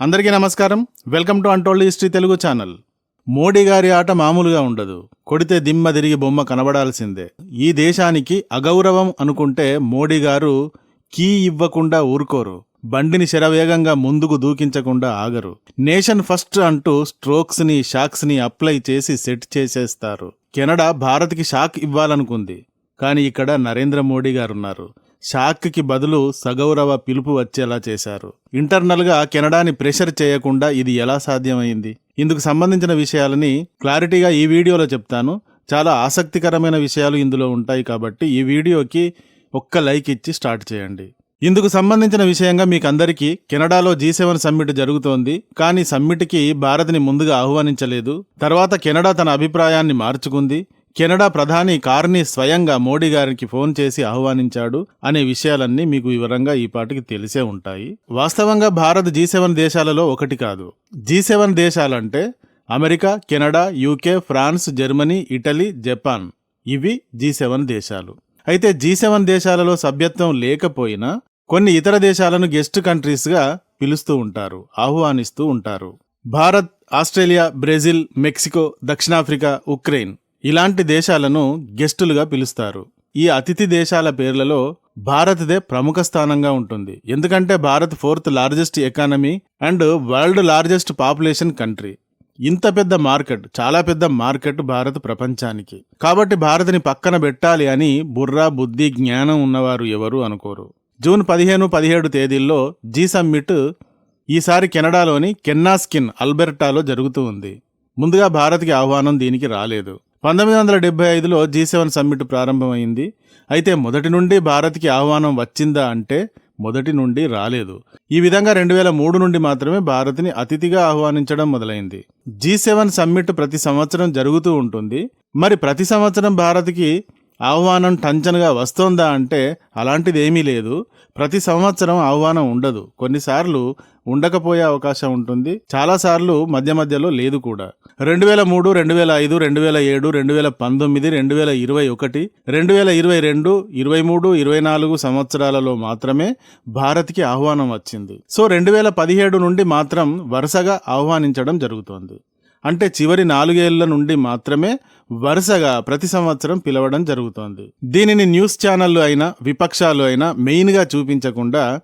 అందరికీ నమస్కారం. Welcome to untold history Telugu channel. Modi గారి ఆట మామూలుగా ఉండదు. కొడితే దిమ్మ తిరిగి బొమ్మ కనబడాల్సిందే. ఈ దేశానికి అగౌరవం అనుకుంటే మోడీ గారు కీ ఇవ్వకుండా ఊరుకోరు. బండిని శరవేగంగా ముందుకు దూకించకుండా ఆగరు. నేషన్ ఫస్ట్ అంటూ స్ట్రోక్స్ని షాక్స్ని అప్లై చేసి సెట్ చేసేస్తారు. కెనడా భారత్కి షాక్ ఇవ్వాలనుకుంది. కానీ ఇక్కడ నరేంద్ర మోడీ గారున్నారు. షాక్కి బదులు సగౌరవ పిలుపు వచ్చేలా చేశారు. ఇంటర్నల్గా కెనడాని ప్రెషర్ చేయకుండా ఇది ఎలా సాధ్యమైంది? ఇందుకు సంబంధించిన విషయాలని క్లారిటీగా ఈ వీడియోలో చెప్తాను. చాలా ఆసక్తికరమైన విషయాలు ఇందులో ఉంటాయి కాబట్టి ఈ వీడియోకి ఒక్క లైక్ ఇచ్చి స్టార్ట్ చేయండి. ఇందుకు సంబంధించిన విషయంగా మీకు అందరికీ కెనడాలో జీ సెవెన్ సమ్మిట్ జరుగుతోంది. కానీ సమ్మిట్కి భారత్ని ముందుగా ఆహ్వానించలేదు. తర్వాత కెనడా తన అభిప్రాయాన్ని మార్చుకుంది. కెనడా ప్రధాని కార్ని స్వయంగా మోడీ గారికి ఫోన్ చేసి ఆహ్వానించాడు అనే విషయాలన్నీ మీకు వివరంగా ఈ పాటికి తెలిసే ఉంటాయి. వాస్తవంగా భారత్ జీ సెవెన్ దేశాలలో ఒకటి కాదు. G seven దేశాలంటే America Canada UK France Germany Italy Japan. ఇవి జీ సెవెన్ దేశాలు. అయితే జీ సెవెన్ దేశాలలో సభ్యత్వం లేకపోయినా కొన్ని ఇతర దేశాలను గెస్ట్ కంట్రీస్గా పిలుస్తూ ఉంటారు ఆహ్వానిస్తూ ఉంటారు. భారత్ ఆస్ట్రేలియా బ్రెజిల్ మెక్సికో దక్షిణాఫ్రికా ఉక్రెయిన్. ఇలాంటి దేశాలను గెస్టులుగా పిలుస్తారు. ఈ అతిథి దేశాల పేర్లలో భారత్దే ప్రముఖ స్థానంగా ఉంటుంది. ఎందుకంటే Bharat fourth largest economy and world largest population country. ఇంత పెద్ద మార్కెట్ చాలా పెద్ద మార్కెట్ భారత్ ప్రపంచానికి. కాబట్టి భారత్ని పక్కన పెట్టాలి అని బుర్రా బుద్ధి జ్ఞానం ఉన్నవారు ఎవరు అనుకోరు. జూన్ పదిహేను పదిహేడు తేదీల్లో జీ సమ్మిట్ ఈసారి కెనడాలోని కెన్నాస్కిన్ అల్బెర్టాలో జరుగుతూ ఉంది. ముందుగా భారత్కి ఆహ్వానం దీనికి రాలేదు. పంతొమ్మిది వందల డెబ్బై ఐదులో జీ సెవెన్ సమ్మిట్ ప్రారంభమైంది. అయితే మొదటి నుండి భారత్కి ఆహ్వానం వచ్చిందా అంటే మొదటి నుండి రాలేదు. ఈ విధంగా రెండు వేల మూడు నుండి మాత్రమే భారత్ని అతిథిగా ఆహ్వానించడం మొదలైంది. జీ సెవెన్ సమ్మిట్ ప్రతి సంవత్సరం జరుగుతూ ఉంటుంది. మరి ప్రతి సంవత్సరం భారత్కి ఆహ్వానం టంచనగా వస్తోందా అంటే అలాంటిది ఏమీ లేదు. ప్రతి సంవత్సరం ఆహ్వానం ఉండదు. కొన్నిసార్లు ఉండకపోయే అవకాశం ఉంటుంది. చాలాసార్లు మధ్య మధ్యలో లేదు కూడా. రెండు వేల మూడు రెండు వేల ఐదు రెండు వేల ఏడు రెండు వేల పంతొమ్మిది రెండు వేల ఇరవై ఒకటి రెండు వేల ఇరవై రెండు ఇరవై మూడు ఇరవై నాలుగు సంవత్సరాలలో మాత్రమే భారత్కి ఆహ్వానం వచ్చింది. సో రెండు వేల పదిహేడు నుండి మాత్రం వరుసగా ఆహ్వానించడం జరుగుతోంది. అంటే చివరి నాలుగేళ్ళ నుండి మాత్రమే వరుసగా ప్రతి సంవత్సరం పిలవడం జరుగుతోంది. దీనిని న్యూస్ ఛానళ్ళు అయినా విపక్షాలు అయినా మెయిన్గా చూపించకుండా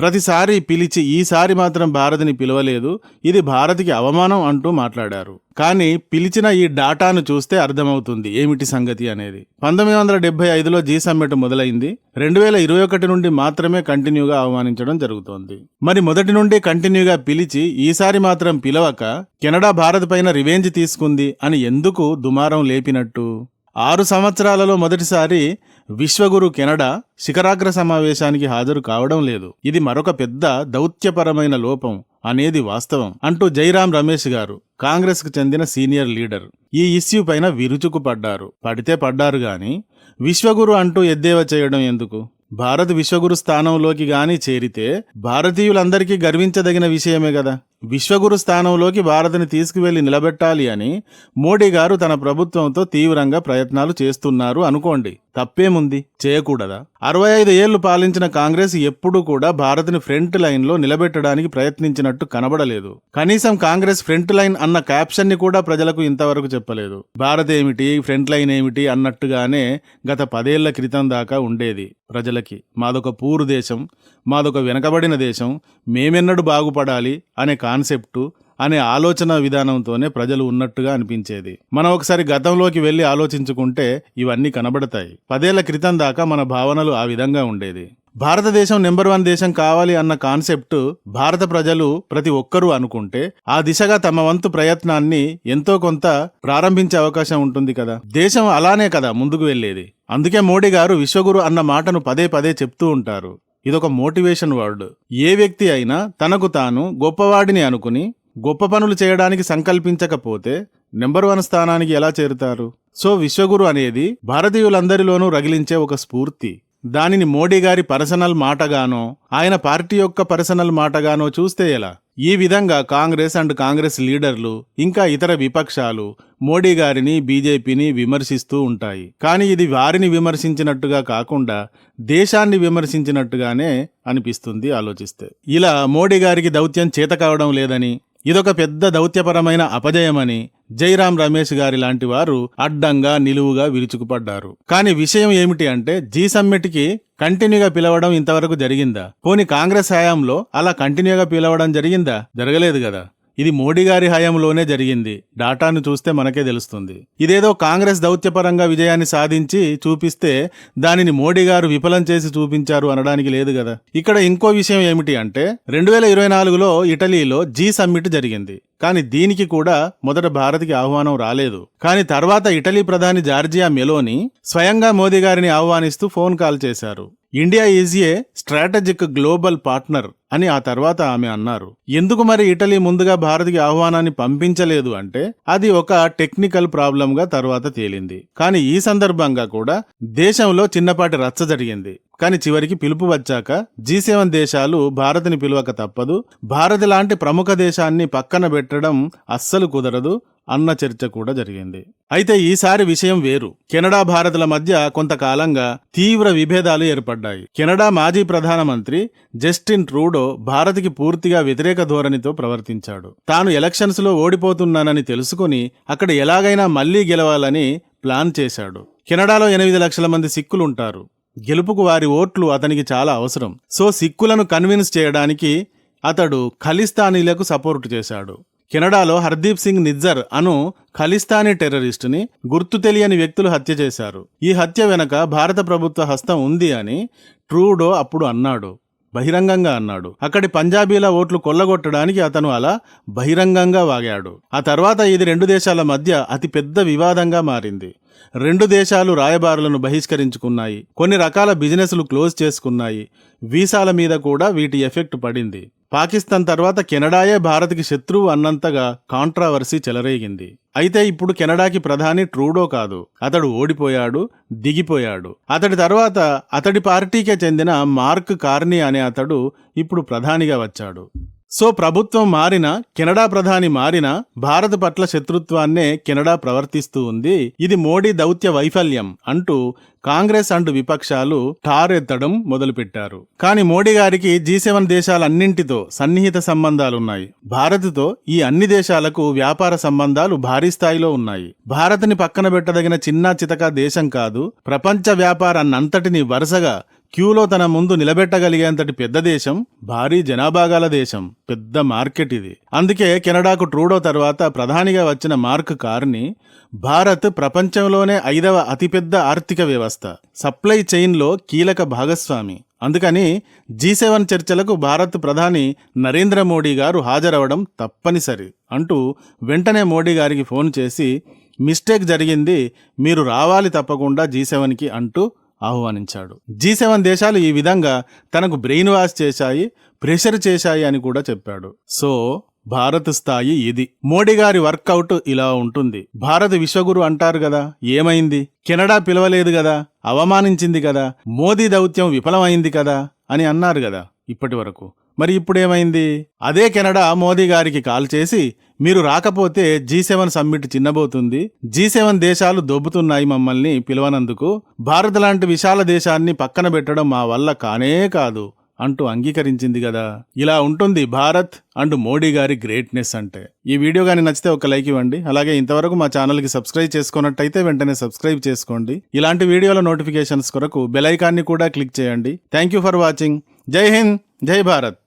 ప్రతిసారి పిలిచి ఈసారి మాత్రం భారత్ని పిలవలేదు. ఇది భారత్కి అవమానం అంటూ మాట్లాడారు. కానీ పిలిచిన ఈ డాటాను చూస్తే అర్థమవుతుంది ఏమిటి సంగతి అనేది. పంతొమ్మిది వందల డెబ్బై ఐదులో జీ సమ్మెట్ మొదలైంది. రెండు వేల ఇరవై ఒకటి నుండి మాత్రమే కంటిన్యూగా అవమానించడం జరుగుతోంది. మరి మొదటి నుండి కంటిన్యూగా పిలిచి ఈసారి మాత్రం పిలవక కెనడా భారత్ పైన రివెంజ్ తీసుకుంది అని ఎందుకు దుమారం లేపినట్టు? ఆరు సంవత్సరాలలో మొదటిసారి విశ్వగురు కెనడా శిఖరాగ్ర సమావేశానికి హాజరు కావడం లేదు. ఇది మరొక పెద్ద దౌత్యపరమైన లోపం అనేది వాస్తవం అంటూ జైరాం రమేష్ గారు కాంగ్రెస్కు చెందిన సీనియర్ లీడర్ ఈ ఇష్యూ పైన విరుచుకు పడ్డారు పడితే పడ్డారు గాని విశ్వగురు అంటూ ఎద్దేవా చేయడం ఎందుకు? భారత్ విశ్వగురు స్థానంలోకి గాని చేరితే భారతీయులందరికీ గర్వించదగిన విషయమే కదా విశ్వగురు స్థానంలోకి భారత్ని తీసుకువెళ్ళి నిలబెట్టాలి అని మోడీ గారు తన ప్రభుత్వంతో తీవ్రంగా ప్రయత్నాలు చేస్తున్నారు అనుకోండి. తప్పేముంది? చేయకూడదా? అరవై ఐదు ఏళ్ళు పాలించిన కాంగ్రెస్ ఎప్పుడూ కూడా భారత్ని ఫ్రంట్ లైన్లో నిలబెట్టడానికి ప్రయత్నించినట్టు కనబడలేదు. కనీసం కాంగ్రెస్ ఫ్రంట్ లైన్ అన్న క్యాప్షన్ని కూడా ప్రజలకు ఇంతవరకు చెప్పలేదు. భారత్ ఏమిటి? ఫ్రంట్ లైన్ ఏమిటి? అన్నట్టుగానే గత పదేళ్ళ క్రితం దాకా ఉండేది ప్రజలకి. మాదొక పూరు దేశం మాదొక వెనకబడిన దేశం మేమెన్నడు బాగుపడాలి అనే కాన్సెప్టు అనే ఆలోచన విధానంతోనే ప్రజలు ఉన్నట్టుగా అనిపించేది. మనం ఒకసారి గతంలోకి వెళ్ళి ఆలోచించుకుంటే ఇవన్నీ కనబడతాయి. పదేళ్ళ క్రితం దాకా మన భావనలు ఆ విధంగా ఉండేది. భారతదేశం నెంబర్ వన్ దేశం కావాలి అన్న కాన్సెప్ట్ భారత ప్రజలు ప్రతి ఒక్కరూ అనుకుంటే ఆ దిశగా తమ వంతు ప్రయత్నాన్ని ఎంతో కొంత ప్రారంభించే అవకాశం ఉంటుంది కదా. దేశం అలానే కదా ముందుకు వెళ్ళేది. అందుకే మోడీ గారు విశ్వగురు అన్న మాటను పదే పదే చెప్తూ ఉంటారు. ఇదొక మోటివేషన్ వర్డ్. ఏ వ్యక్తి అయినా తనకు తాను గొప్పవాడిని అనుకుని గొప్ప పనులు చేయడానికి సంకల్పించకపోతే నెంబర్ వన్ స్థానానికి ఎలా చేరుతారు? సో విశ్వగురు అనేది భారతీయులందరిలోనూ రగిలించే ఒక స్ఫూర్తి. దానిని మోడీ గారి పర్సనల్ మాటగానో ఆయన పార్టీ యొక్క పర్సనల్ మాటగానో చూస్తే ఎలా? ఈ విధంగా కాంగ్రెస్ అండ్ కాంగ్రెస్ లీడర్లు ఇంకా ఇతర విపక్షాలు మోడీ గారిని బీజేపీని విమర్శిస్తూ ఉంటాయి. కానీ ఇది వారిని విమర్శించినట్టుగా కాకుండా దేశాన్ని విమర్శించినట్టుగానే అనిపిస్తుంది ఆలోచిస్తే. ఇలా మోడీ గారికి దౌత్యం చేత కావడం లేదని ఇదొక పెద్ద దౌత్యపరమైన అపజయమని జైరాం రమేష్ గారి లాంటి వారు అడ్డంగా నిలువుగా విరుచుకుపడ్డారు. కానీ విషయం ఏమిటి అంటే జీ సమ్మిట్కి కంటిన్యూగా పిలవడం ఇంతవరకు జరిగిందా? పోని కాంగ్రెస్ హయాంలో అలా కంటిన్యూగా పిలవడం జరిగిందా? జరగలేదు కదా. ఇది మోడీ గారి హయాంలోనే జరిగింది. డాటాను చూస్తే మనకే తెలుస్తుంది. ఇదేదో కాంగ్రెస్ దౌత్యపరంగా విజయాన్ని సాధించి చూపిస్తే దానిని మోడీ గారు విఫలం చేసి చూపించారు అనడానికి లేదు కదా. ఇక్కడ ఇంకో విషయం ఏమిటి అంటే రెండు వేల ఇరవై నాలుగులో ఇటలీలో జీ సమ్మిట్ జరిగింది. కానీ దీనికి కూడా మొదట భారత్కి ఆహ్వానం రాలేదు. కానీ తర్వాత ఇటలీ ప్రధాని జార్జియా మెలోని స్వయంగా మోదీ గారిని ఆహ్వానిస్తూ ఫోన్ కాల్ చేశారు. India is a strategic global partner అని ఆ తర్వాత ఆమె అన్నారు. ఎందుకు మరి ఇటలీ ముందుగా భారత్కి ఆహ్వానాన్ని పంపించలేదు అంటే అది ఒక టెక్నికల్ ప్రాబ్లం గా తర్వాత తేలింది. కానీ ఈ సందర్భంగా కూడా దేశంలో చిన్నపాటి రచ్చ జరిగింది. కానీ చివరికి పిలుపు వచ్చాక జీ సెవెన్ దేశాలు భారత్ని పిలవక తప్పదు భారత్ లాంటి ప్రముఖ దేశాన్ని పక్కన పెట్టడం అస్సలు కుదరదు అన్న చర్చ కూడా జరిగింది. అయితే ఈసారి విషయం వేరు. కెనడా భారత్ల మధ్య కొంతకాలంగా తీవ్ర విభేదాలు ఏర్పడ్డాయి. కెనడా మాజీ ప్రధానమంత్రి జస్టిన్ ట్రూడో భారత్కి పూర్తిగా వ్యతిరేక ధోరణితో ప్రవర్తించాడు. తాను ఎలక్షన్స్లో ఓడిపోతున్నానని తెలుసుకుని అక్కడ ఎలాగైనా మళ్ళీ గెలవాలని ప్లాన్ చేశాడు. కెనడాలో ఎనిమిది లక్షల మంది సిక్కులుంటారు. గెలుపుకు వారి ఓట్లు అతనికి చాలా అవసరం. సో సిక్కులను కన్విన్స్ చేయడానికి అతడు ఖలిస్తానీలకు సపోర్టు చేశాడు. కెనడాలో హర్దీప్ సింగ్ నిజ్జర్ అను ఖలిస్తానీ టెర్రరిస్టుని గుర్తు తెలియని వ్యక్తులు హత్య చేశారు. ఈ హత్య వెనక భారత ప్రభుత్వ హస్తం ఉంది అని ట్రూడో అప్పుడు అన్నాడు. బహిరంగంగా అన్నాడు. అక్కడి పంజాబీల ఓట్లు కొల్లగొట్టడానికి అతను అలా బహిరంగంగా వాగాడు. ఆ తర్వాత ఇది రెండు దేశాల మధ్య అతి పెద్ద వివాదంగా మారింది. రెండు దేశాలు రాయబారులను బహిష్కరించుకున్నాయి. కొన్ని రకాల బిజినెస్లు క్లోజ్ చేసుకున్నాయి. వీసాల మీద కూడా వీటి ఎఫెక్ట్ పడింది. పాకిస్తాన్ తర్వాత కెనడాయే భారత్కి శత్రువు అన్నంతగా కాంట్రావర్సీ చెలరేగింది. అయితే ఇప్పుడు కెనడాకి ప్రధాని ట్రూడో కాదు. అతడు ఓడిపోయాడు దిగిపోయాడు. అతడి తర్వాత అతడి పార్టీకే చెందిన మార్క్ కార్నీ అనే అతడు ఇప్పుడు ప్రధానిగా వచ్చాడు. సో ప్రభుత్వం మారినా కెనడా ప్రధాని మారినా భారత్ పట్ల శత్రుత్వాన్నే కెనడా ప్రవర్తిస్తూ ఉంది. ఇది మోడీ దౌత్య వైఫల్యం అంటూ కాంగ్రెస్ అండ్ విపక్షాలు టారెత్తడం మొదలుపెట్టారు. కానీ మోడీ గారికి జీ సెవెన్ దేశాలన్నింటితో సన్నిహిత సంబంధాలున్నాయి. భారత్తో ఈ అన్ని దేశాలకు వ్యాపార సంబంధాలు భారీ స్థాయిలో ఉన్నాయి. భారత్ని పక్కన పెట్టదగిన చిన్న చితక దేశం కాదు ప్రపంచ వ్యాపారాన్నంతటిని వరుసగా క్యూలో తన ముందు నిలబెట్టగలిగేంతటి పెద్ద దేశం భారీ జనాభా గల దేశం పెద్ద మార్కెట్ ఇది. అందుకే కెనడాకు ట్రూడో తర్వాత ప్రధానిగా వచ్చిన మార్క్ కార్ని భారత్ ప్రపంచంలోనే ఐదవ అతిపెద్ద ఆర్థిక వ్యవస్థ సప్లై చైన్లో కీలక భాగస్వామి. అందుకని జీ సెవెన్ చర్చలకు భారత్ ప్రధాని నరేంద్ర మోడీ గారు హాజరవడం తప్పనిసరి అంటూ వెంటనే మోడీ గారికి ఫోన్ చేసి మిస్టేక్ జరిగింది మీరు రావాలి తప్పకుండా జీ సెవెన్కి అంటూ ఆహ్వానించాడు. జీ సెవెన్ దేశాలు ఈ విధంగా తనకు బ్రెయిన్ వాష్ చేశాయి ప్రెషర్ చేశాయి అని కూడా చెప్పాడు. సో భారత్ స్థాయి ఇది. మోడీ గారి వర్కౌట్ ఇలా ఉంటుంది. భారత విశ్వగురు అంటారు కదా ఏమైంది? కెనడా పిలవలేదు కదా అవమానించింది కదా మోదీ దౌత్యం విఫలమైంది కదా అని అన్నారు కదా ఇప్పటి వరకు. మరి ఇప్పుడేమైంది? అదే కెనడా మోదీ గారికి కాల్ చేసి మీరు రాకపోతే జీ సెవెన్ సమ్మిట్ చిన్నబోతుంది జీ సెవెన్ దేశాలు దొబ్బుతున్నాయి మమ్మల్ని పిలవనందుకు భారత్ లాంటి విశాల దేశాన్ని పక్కన పెట్టడం మా వల్ల కానే కాదు అంటూ అంగీకరించింది కదా ఇలా ఉంటుంది భారత్ అండ్ మోడీ గారి గ్రేట్నెస్ అంటే. ఈ వీడియో కానీ నచ్చితే ఒక లైక్ ఇవ్వండి అలాగే ఇంతవరకు మా ఛానల్కి సబ్స్క్రైబ్ చేసుకున్నట్టయితే వెంటనే సబ్స్క్రైబ్ చేసుకోండి. ఇలాంటి వీడియోల నోటిఫికేషన్స్ కొరకు బెల్ ఐకాన్ని కూడా క్లిక్ చేయండి. Thank you for watching. Jai Hind Jai Bharat.